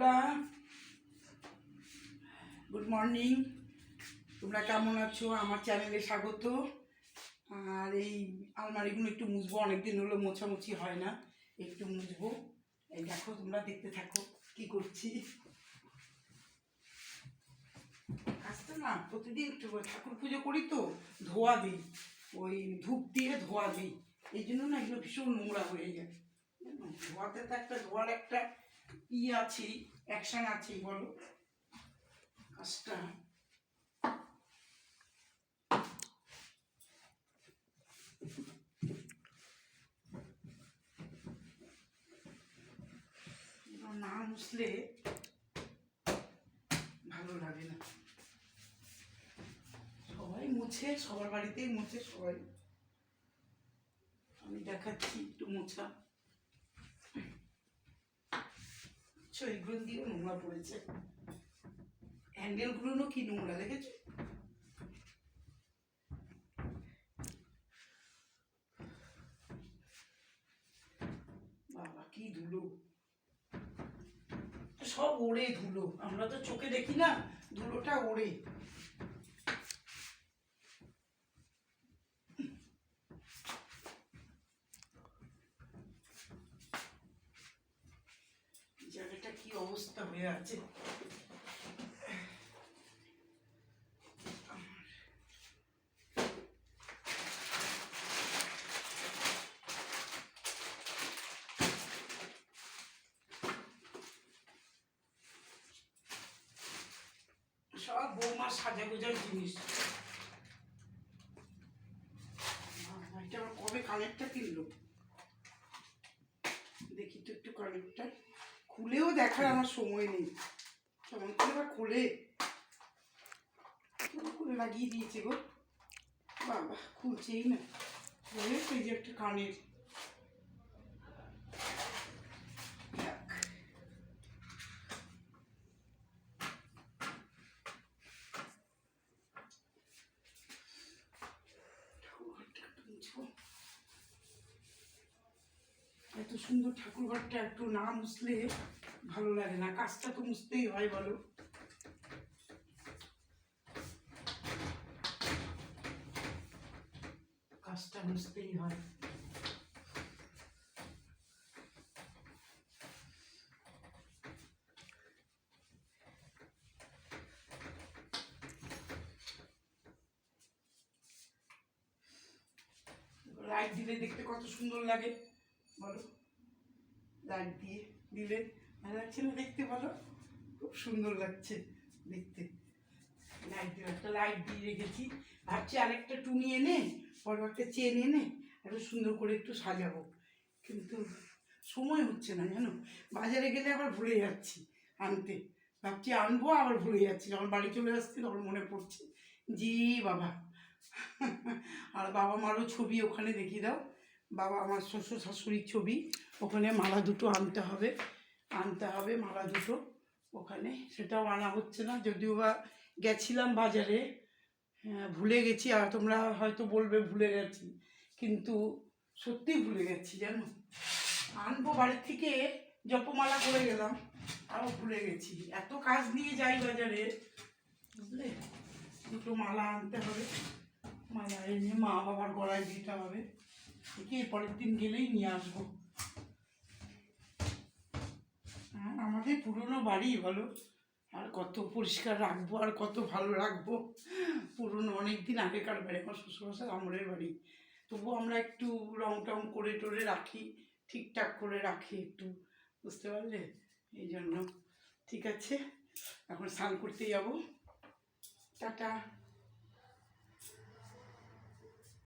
বন্ধুরা good morning তোমরা কেমন আছো? আমার চ্যানেলে স্বাগত। আর এই আলমারিগুলো একটু মুছবো, অনেকদিন হলো মোছামুছি হয় না, একটু মুছবো। এই দেখো, তোমরা দেখতে থাকো, কি করছি। আসতো না, প্রতিদিন একটু ঠাকুর পুজো করি তো, ধোয়া দিই। ওই ধূপ দিয়ে ধোয়া দিই। এই জন্য না এগুলো ভীষণ নোংরা হয়ে যায়? ধোয়াতে তো একটা, ধোয়ার একটা ই আছে, অ্যাকশন আছে, বলো। কাজটা। না মুছলে ভালো লাগে না। সবাই মুছে, সবার বাড়িতেই মুছে সবাই। আমি দেখাচ্ছি একটু মোছা। দিয়েও নোংরা পড়েছে। হ্যান্ডেলগুলো কি নোংরা, দেখেছ? বাবা, কি ধুলো। সব ওড়ে ধুলো। আমরা তো চোখে দেখি না, ধুলোটা ওড়ে জায়গাটা কি অবস্থা হয়ে সব বৌমার সাজা গোজার জিনিস এটা আবার কবে কানেরটা কিনলো? দেখি তো একটু কানেরটা খুলেও দেখার আমার সময় নেই। কেমন করে বা খুলে? খুলে লাগিয়ে দিয়েছে গো? বাবা খুলছেই না। খুলে এই যে একটা কানের যাক। ঠাকুরঘরটা একটু মুছবো। এত সুন্দর ঠাকুর ঘরটা একটু না মুছলে ভালো লাগে না। কাজটা তো মুছতেই হয়, বলো। কাজটা মুছতেই হয়। লাইট দিলে দেখতে কত সুন্দর লাগে, বলো। লাইট দিয়ে দিলে। ভালো লাগছে না দেখতে বলো, খুব সুন্দর লাগছে দেখতে। লাইট দিয়ে, একটা লাইট দিয়ে রেখেছি। ভাবছি আরেকটা টুনি এনে, বড় একটা চেন এনে একটু সুন্দর করে একটু সাজাবো। কিন্তু সময় হচ্ছে না, জানো? বাজারে গেলে আবার ভুলে যাচ্ছি আনতে। ভাবছি আনব, আবার ভুলে যাচ্ছি। যখন বাড়ি চলে আসছি, তখন মনে পড়ছে, জি বাবা। আর বাবা মারও ছবি ওখানে দেখিয়ে দাও। বাবা আমার শ্বশুর শাশুড়ির ছবি। ওখানে মালা দুটো আনতে হবে। আনতে হবে মালা দুটো ওখানে। সেটাও আনা হচ্ছে না। যদিও বা গেছিলাম বাজারে হ্যাঁ, ভুলে গেছি। আর তোমরা হয়তো বলবে ভুলে গেছি। কিন্তু সত্যি ভুলে গেছি জানো? আনব বাড়ির থেকে জপমালা করে গেলাম আরও ভুলে গেছি। এত কাজ নিয়ে যাই বাজারে বুঝলে? দুটো মালা আনতে হবে। মালা এনে মা বাবার গলায় দিতে হবে। এর পরের দিন গেলেই নিয়ে আসব। আমাদের পুরনো বাড়ি, বলো। আর কত পরিষ্কার রাখব, আর কত ভালো রাখব। পুরনো অনেক দিন আগেকার বাড়ি, আমার শ্বশুরমশাই আমরের বাড়ি। তবুও আমরা একটু রং টং করে টরে রাখি, ঠিকঠাক করে রাখি একটু, বুঝতে পারলে? এই জন্য। ঠিক আছে, এখন স্নান করতে যাব। টাটা।